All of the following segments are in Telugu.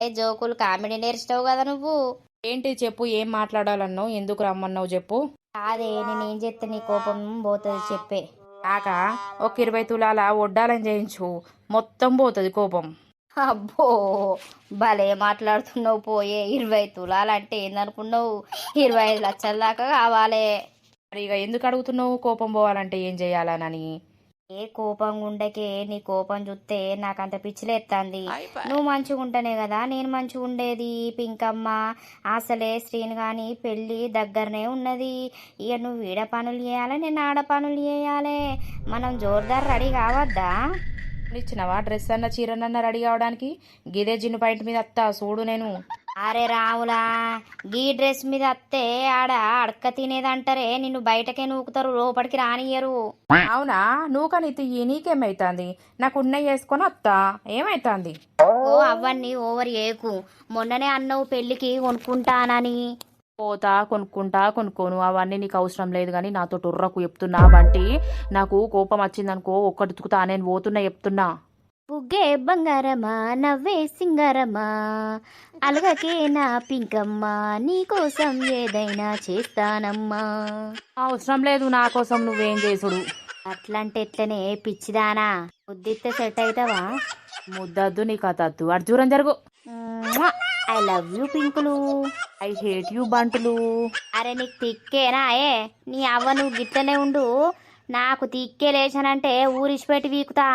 ఏ జోకులు కామెడీ నేర్చుతావు కదా నువ్వు? ఏంటి చెప్పు ఏం మాట్లాడాలన్నావు? ఎందుకు రమ్మన్నావు చెప్పు? కాదే నేనేం చేస్తే నీ కోపం పోతుంది చెప్పే. కాక ఒక ఇరవై తులాల వడ్డాలని చేయించు. మొత్తం పోతుంది కోపం. అబ్బో భలే మాట్లాడుతున్నావు పోయే. ఇరవై తులాలంటే ఏందనుకున్నావు? ఇరవై ఐదు లక్షల దాకా కావాలి. మరి ఇక ఎందుకు అడుగుతున్నావు? కోపం పోవాలంటే ఏం చేయాలనని. ఏ కోపం గుండెకే నీ కోపం చూస్తే నాకంత పిచ్చిలేస్తుంది నువ్వు మంచిగా ఉంటేనే కదా నేను మంచిగా ఉండేది. పింకమ్మ అసలే శ్రీని కానీ పెళ్ళి దగ్గరనే ఉన్నది. ఇక నువ్వు ఈడ పనులు చేయాలి నేను ఆడ పనులు చేయాలి. మనం జోర్దార్ రెడీ కావద్దా? ఇచ్చినవా డ్రెస్ అన్న చీరనన్న రెడీ అవడానికి గిదే జిన్ను పాయింట్ మీద అత్తా చూడు నేను. అరే రావులా గీ డ్రెస్ మీద అత్తే ఆడ అడక తినేదంటారే నిన్ను బయటకే నూకుతారు లోపలికి రానియరు అవునా? నువ్వు కానీ తీయి నీకేమైతుంది? నాకు ఉన్నవి వేసుకొని అత్తా. ఏమైతుంది? ఓ అవన్నీ ఓవర్ ఏకు. మొన్ననే అన్నవు పెళ్ళికి కొనుక్కుంటానని. పోతా కొనుక్కుంటా కొనుక్కోను. అవన్నీ నీకు అవసరం లేదు కానీ నాతో టొర్రకు చెప్తున్నా. వంటి నాకు కోపం వచ్చిందనుకో ఒక్కటి తుకుతా నేను పోతున్నా చెప్తున్నా. బుగ్గే బంగారమా నవ్వే సింగారమా? అలగకే నా పింకమ్మ నీకోసం ఏదైనా చేస్తానమ్మా. అవసరం లేదు నా కోసం నువ్వేం చేసుడు. అట్లంటే ఎట్లనే పిచ్చిదానా? ముద్దిస్తే సెట్ అవుతావా ముద్దద్దు నీకు అతద్దు అర్జూరం జరుగు. ఐ లవ్ యూ పింకులు. ఐ హేట్ యూ బంటులు. అరే నీకు తిక్కేనా ఏ? నీ అవ్వ నువ్వు గిట్లనే ఉండు. నాకు తిక్కే లేచానంటే ఊరిసిపెట్టి వీకుతా.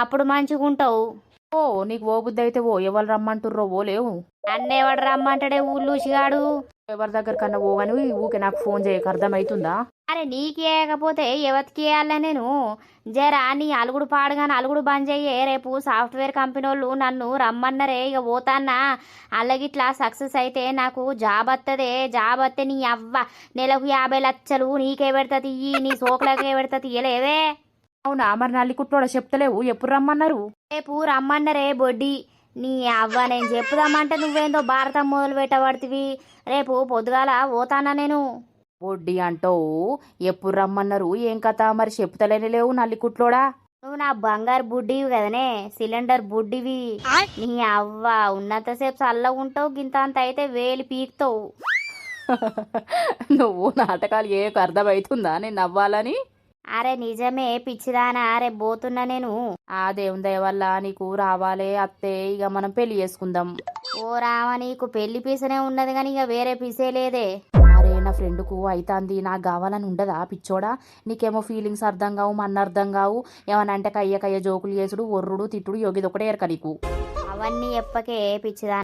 అప్పుడు మంచిగుంటావు. ఓ నీకు ఓ బుద్ధి అయితే ఓ ఎవరు రమ్మంటుర్రో ఓ లేవు. అన్నేవాడు రమ్మంటాడే ఊళ్ళూసిగాడు. ఎవరి దగ్గర కన్నా ఓ అని ఊకే నాకు ఫోన్ చేయక అర్థమవుతుందా అరే నీకేయకపోతే ఎవరికి వేయాలా నేను? జరా నీ అలుగుడు పాడుగాని అలుగుడు బంద్ చెయ్యే. రేపు సాఫ్ట్వేర్ కంపెనీ వాళ్ళు నన్ను రమ్మన్నరే ఇక పోతాన్నా. అలాగిట్లా సక్సెస్ అయితే నాకు జాబ్ వస్తుంది జాబ్ వస్తే నీ అవ్వ నెలకు యాభై లక్షలు నీకే పెడతది ఇయ్యి నీ సోకులకే పెడతది ఇయ్యలేవే అవునా? మరి నల్లి కుట్లోడ చెప్తలేవు ఎప్పుడు రమ్మన్నారు? రేపు రమ్మన్నరే బొడ్డి. నీ అవ్వ నేను చెప్పుదామంటే నువ్వేందో భారతం మొదలు పెట్టబడుతుంది రేపు పొద్దుగాల పోతానా నేను? వడ్డీ అంటావు ఎప్పుడు రమ్మన్నారు? ఏం కథ? మరి చెప్తలేనే లేవు నల్లి కుట్లోడా నువ్వు నా బంగారు బుడ్డివి కదనే సిలిండర్ బుడ్డివి. నీ అవ్వ ఉన్నంతసేపు చల్లగా ఉంటావు గింత అంత అయితే వేలి పీకుతావు. నువ్వు నాటకాలు ఏ అర్థమవుతుందా నేను నవ్వాలని? అరే నిజమే పిచ్చిదానా అరే పోతున్నా నేను. ఆ దేవుని దయ వల్ల నీకు రావాలే అత్తే ఇక మనం పెళ్ళి చేసుకుందాం. ఓ రామ నీకు పెళ్ళి పీసనే ఉన్నది కానీ ఇక వేరే పీసే లేదే. అరే నా ఫ్రెండ్కు అయితాంది నాకు కావాలని ఉండదా పిచ్చోడా? నీకేమో ఫీలింగ్స్ అర్థం కావు మన అర్థం కావు. ఏమన్నా అంటే కయ్య కయ్య జోకులు చేసుడు ఒర్రుడు తిట్టుడు యోగిది ఒకటే ఎరక నీకు. అవన్నీ ఎప్పకే పిచ్చిదానా.